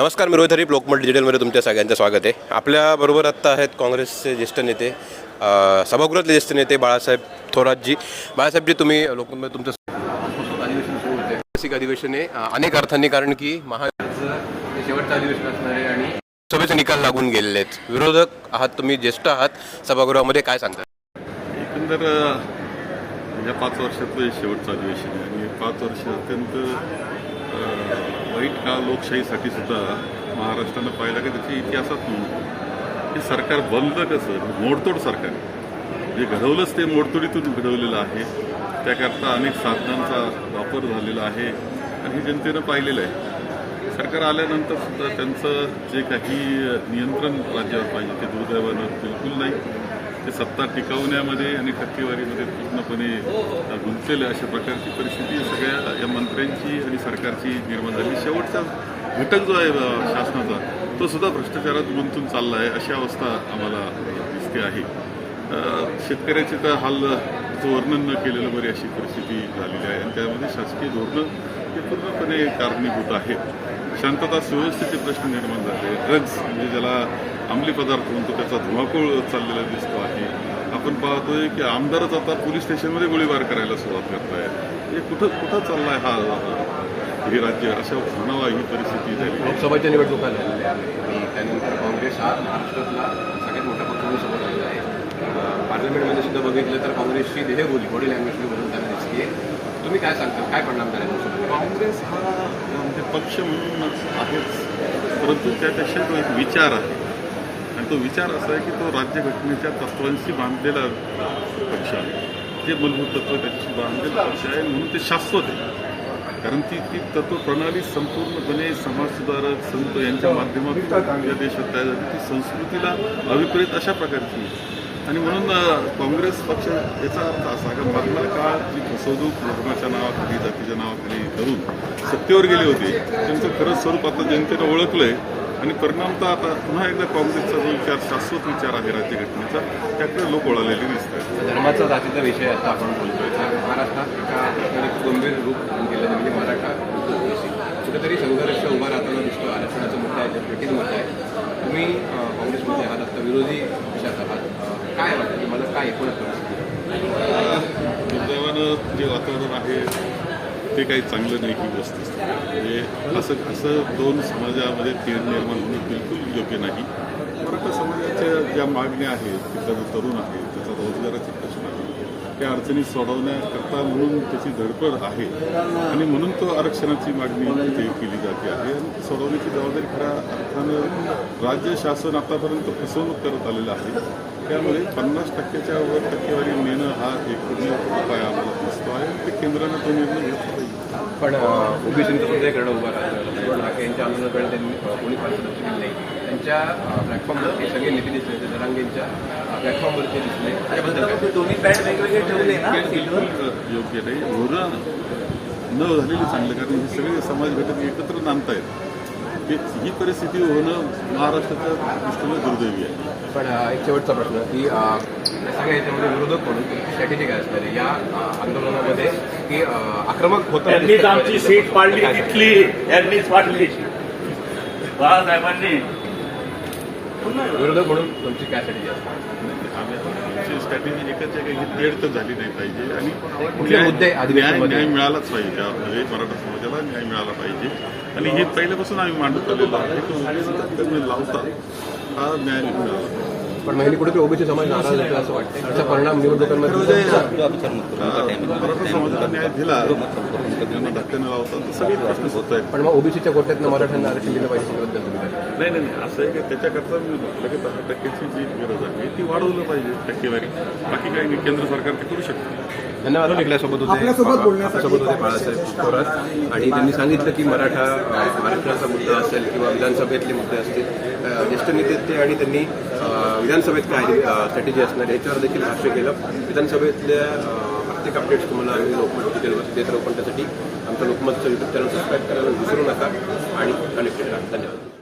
नमस्कार मी रोहित हरीप लोकमत डिजिटलमध्ये तुमच्या सगळ्यांचं स्वागत आहे. आपल्याबरोबर आत्ता आहेत काँग्रेसचे ज्येष्ठ नेते सभागृहातले ज्येष्ठ नेते बाळासाहेब थोरातजी. बाळासाहेबजी तुम्ही लोकमत तुमचं अधिवेशन सुरू होते मासिक अधिवेशन आहे अनेक अर्थांनी कारण की महाराष्ट्राचं हे शेवटचं अधिवेशन असणार आहे आणि सभेचे निकाल लागून गेलेले आहेत. विरोधक आहात तुम्ही ज्येष्ठ आहात सभागृहामध्ये काय सांगता? एकंदर या पाच वर्षाचं हे शेवटचं अधिवेशन आहे आणि पाच वर्ष अत्यंत वाईट काळ लोकशाहीसाठी सुद्धा महाराष्ट्रानं पाहिला की त्याच्या इतिहासात नोंद हे सरकार बनलं कसं? मोडतोड सरकार. जे घडवलंच ते मोडतोडीतून घडवलेलं आहे. त्याकरता अनेक साधनांचा वापर झालेला आहे आणि हे जनतेनं पाहिलेलं आहे. सरकार आल्यानंतर सुद्धा त्यांचं जे काही नियंत्रण राज्यावर पाहिजे ते दुर्दैवानं बिलकुल नाही. ते सत्ता टिकवण्यामध्ये आणि टक्केवारीमध्ये पूर्णपणे गुंतलेले अशा प्रकारची परिस्थिती सगळ्या या मंत्र्यांची आणि सरकारची निर्माण झाली. शेवटचा घटक जो आहे शासनाचा तो सुद्धा भ्रष्टाचारात गुंतून चालला आहे अशी अवस्था आम्हाला दिसते आहे. अ, शेतकऱ्याचे तर हाल वर्णन न केलेलं बरी अशी परिस्थिती झालेली आहे. आणि त्यामध्ये शासकीय धोरणं हे पूर्णपणे कारणीभूत आहेत. शांतता सुव्यवस्थेचे प्रश्न निर्माण झाले. ड्रग्ज म्हणजे ज्याला अंमली पदार्थ म्हणतो त्याचा धुमाकूळ चाललेला दिसतो आहे. आपण पाहतोय की आमदारच आता पोलीस स्टेशनमध्ये गोळीबार करायला सुरुवात करत आहे हे कुठं कुठं चाललाय हा हे राज्य अशा म्हणावा ही परिस्थिती झाली. लोकसभेच्या निवडणुका झालेल्या आणि त्यानंतर काँग्रेस हा महाराष्ट्रातला सगळ्यात मोठा पक्ष म्हणून समोर आलेला आहे. पार्लमेंटमध्ये सुद्धा बघितलं तर काँग्रेसची देहबोली बॉडी लँग्वेजमध्ये बदलताना दिसते तुम्ही काय सांगता? काय परिणाम झाला काँग्रेस हा म्हणजे पक्ष म्हणून आहेच. परंतु त्यापेक्षा तो एक विचार आहे. आणि तो विचार असा आहे की तो राज्यघटनेच्या तत्वांशी बांधलेला पक्ष आहे. जे मूलभूत तत्व त्याच्याशी बांधलेला पक्ष आहे म्हणून ते शाश्वत आहे. कारण ती ती तत्वप्रणाली संपूर्णपणे समाजसुधारक संत यांच्या माध्यमातून या देशात तयार झाली. ती संस्कृतीला अविपरीत अशा प्रकारची आहे. आणि म्हणून काँग्रेस पक्ष याचा अर्थ असा की मधला काळ जी फसवणूक धर्माच्या नावाखाली जातीच्या नावाखाली करून सत्तेवर गेले होते त्यांचं खरंच स्वरूप आता जनतेनं ओळखलंय. आणि परिणामतः आता पुन्हा एकदा काँग्रेसचा जो विचार शाश्वत विचार आहे राज्य घटनेचा त्याकडे लोक ओळखलेले दिसत आहेत धर्माचा जातीचा विषय आता आपण बोलतोय. तर महाराष्ट्रात एका गंभीर रूप गेलं म्हणजे मराठा कुठेतरी संघर्ष उभा राहताना दिसतो आरक्षणाचा मुद्दा आहे जटिल मुद्दा आहे तुम्ही अं, काँग्रेसमध्ये आहात आता विरोधी पक्षात आहात अं, काय वाटतं तुम्हाला दुर्दैवानं जे वातावरण आहे ते काही चांगलं नाही की वस्तू म्हणजे असं असं दोन समाजामध्ये तेढ निर्माण होणं बिलकुल योग्य नाही. मराठा समाजाच्या ज्या मागण्या आहेत तिथला जो तरुण आहे त्याचा रोजगाराचा प्रश्न आहे. त्या अडचणी सोडवण्याकरता म्हणून त्याची धडपड आहे. आणि म्हणून तो आरक्षणाची मागणी तिथे केली जाते आहे. आणि ती सोडवण्याची जबाबदारी खऱ्या अर्थानं राज्य शासन आतापर्यंत फसवणूक करत आलेलं आहे. त्यामुळे पन्नास टक्क्याच्या वर टक्केवारी नेणं हा एकमेव उपाय आम्हाला दिसतो आहे. आणि ते केंद्रानं तो निर्णय घेतला पाहिजे. पण ओबीसींचा सुद्धा एक लढा उभा राहिला. ठाकरे यांच्या आंदोलनाकडे त्यांनी कोणी फारसं लक्ष दिलं नाही. त्यांच्या प्लॅटफॉर्मवरती सगळे नेते दिसले होते. जरांगेंच्या प्लॅटफॉर्मवरती दिसले. त्याबद्दल दोन्ही बँड वेगवेगळे ठेवले ना हे योग्य नाही. धोरण न झालेली चांगलं कारण हे सगळे समाज घटक एकत्र नांदतायत. ते ही परिस्थिती होणं महाराष्ट्राच्या दृष्टीनं दुर्दैवी आहे. पण एक शेवटचा प्रश्न की सगळ्या याच्यामध्ये विरोधक म्हणून तुमची स्ट्रॅटेजी काय असणार आहे या आंदोलनामध्ये की आक्रमक होतं त्यांनीच आमची सीट पाडली तिथली यांनीच पाडली. बाळासाहेबांनी विरोधक म्हणून तुमची काय स्ट्रॅटेजी आमची स्ट्रॅटेजी एकच आहे की तेढ तर झाली नाही पाहिजे आणि कुठले न्याय- मुद्दे न्याय मिळालाच पाहिजे. त्यामध्ये मराठा समाजाला न्याय मिळाला पाहिजे. आणि हे पहिल्यापासून आम्ही मांडत आलेलो आहे की ओबीसी लावता हा न्याय मिळाला. पण महिने कुठेतरी ओबीसी समाज नाराज होतो असं वाटतं त्याचा परिणाम निवडणुकांमध्ये तर पण मग ओबीसीच्या कोट्यातनं मराठ्यांना आरक्षण दिलं पाहिजे? नाही नाही नाही, असं आहे की त्याच्याकरता मी लगेच दहा टक्क्याची जी गरज आहे ती वाढवलं पाहिजे टक्केवारी. बाकी काही नाही. केंद्र सरकार ते करू शकतं. धन्यवाद. आपल्यासोबत होते आपल्यासोबत होते बाळासाहेब थोरात. आणि त्यांनी सांगितलं की मराठा आरक्षणाचा मुद्दा असेल किंवा विधानसभेतले मुद्दे असतील ज्येष्ठ नेते ते आणि त्यांनी विधानसभेत काय स्ट्रॅटेजी असणार याच्यावर देखील भाष्य केलं. विधानसभेतल्या प्रत्येक अपडेट्स तुम्हाला आम्ही लोकमत डिटेलवर देत राहू पण त्यासाठी आमचं लोकमतचं युट्यूब चॅनल सबस्क्राईब करायला विसरू नका आणि कनेक्टेड राहा. धन्यवाद.